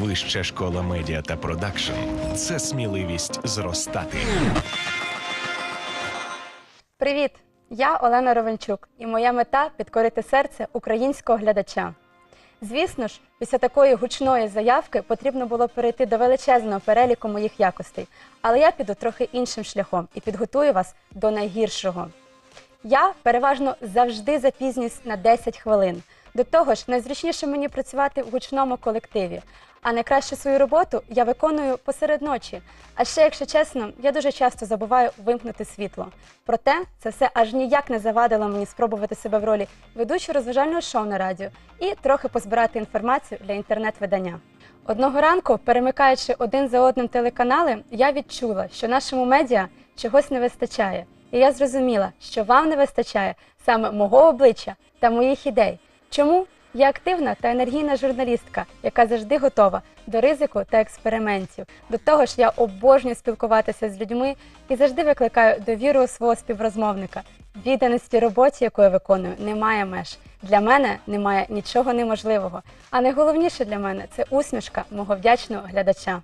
Вища школа медіа та продакшн це сміливість зростати. Привіт! Я Олена Ровенчук, і моя мета підкорити серце українського глядача. Звісно ж, після такої гучної заявки потрібно було перейти до величезного переліку моїх якостей, але я піду трохи іншим шляхом і підготую вас до найгіршого. Я переважно завжди запізнююсь на 10 хвилин. До того ж, найзручніше мені працювати в гучному колективі. А найкраще свою роботу я виконую посеред ночі. А ще, якщо чесно, я дуже часто забуваю вимкнути світло. Проте це все аж ніяк не завадило мені спробувати себе в ролі ведучого розважального шоу на радіо і трохи позбирати інформацію для інтернет-видання. Одного ранку, перемикаючи один за одним телеканали, я відчула, що нашому медіа чогось не вистачає. І я зрозуміла, що вам не вистачає саме мого обличчя та моїх ідей. Чому? Я активна та енергійна журналістка, яка завжди готова до ризику та експериментів. До того ж, я обожнюю спілкуватися з людьми і завжди викликаю довіру свого співрозмовника. Відданості роботі, яку я виконую, немає меж. Для мене немає нічого неможливого. А найголовніше для мене це усмішка мого вдячного глядача.